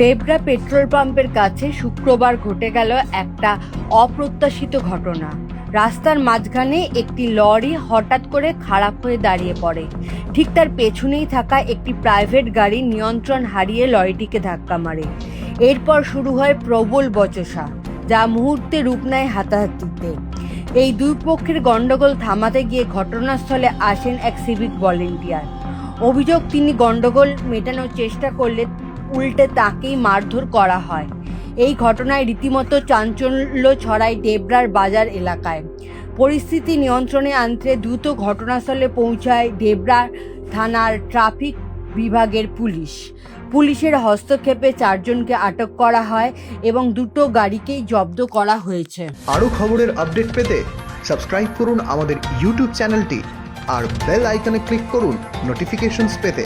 Debra petrol পাম্পের কাছে শুক্রবার ঘটে গেল একটা অপ্রত্যাশিত ঘটনা। রাস্তার মাঝখানে একটি লরি হঠাৎ করে খারাপ হয়ে দাঁড়িয়ে পড়ে। ঠিক তার পেছনেই থাকা একটি প্রাইভেট গাড়ি নিয়ন্ত্রণ হারিয়ে লরিটিকে ধাক্কা মারে। এরপর শুরু হয় প্রবল বচসা, যা মুহূর্তে রূপ নেয় হাতাহাতিতে। এই দুই পক্ষের গণ্ডগোল থামাতে গিয়ে ঘটনাস্থলে আসেন এক সিভিক ভলেন্টিয়ার। অভিযোগ, তিনি গণ্ডগোল মেটানোর চেষ্টা করলে উল্টে তাকেই মারধর করা হয়। এই ঘটনায় রীতিমতো চাঞ্চল্য ছড়ায় ডেবরার বাজার এলাকায়। পরিস্থিতি নিয়ন্ত্রণে আনতে দ্রুত ঘটনাস্থলে পৌঁছায় ডেবরা থানার ট্রাফিক বিভাগের পুলিশ। পুলিশের হস্তক্ষেপে চারজনকে আটক করা হয় এবং দুটো গাড়িকেই জব্দ করা হয়েছে। আরও খবরের আপডেট পেতে সাবস্ক্রাইব করুন আমাদের ইউটিউব চ্যানেলটি আর বেল আইকনে ক্লিক করুন নোটিফিকেশনস পেতে।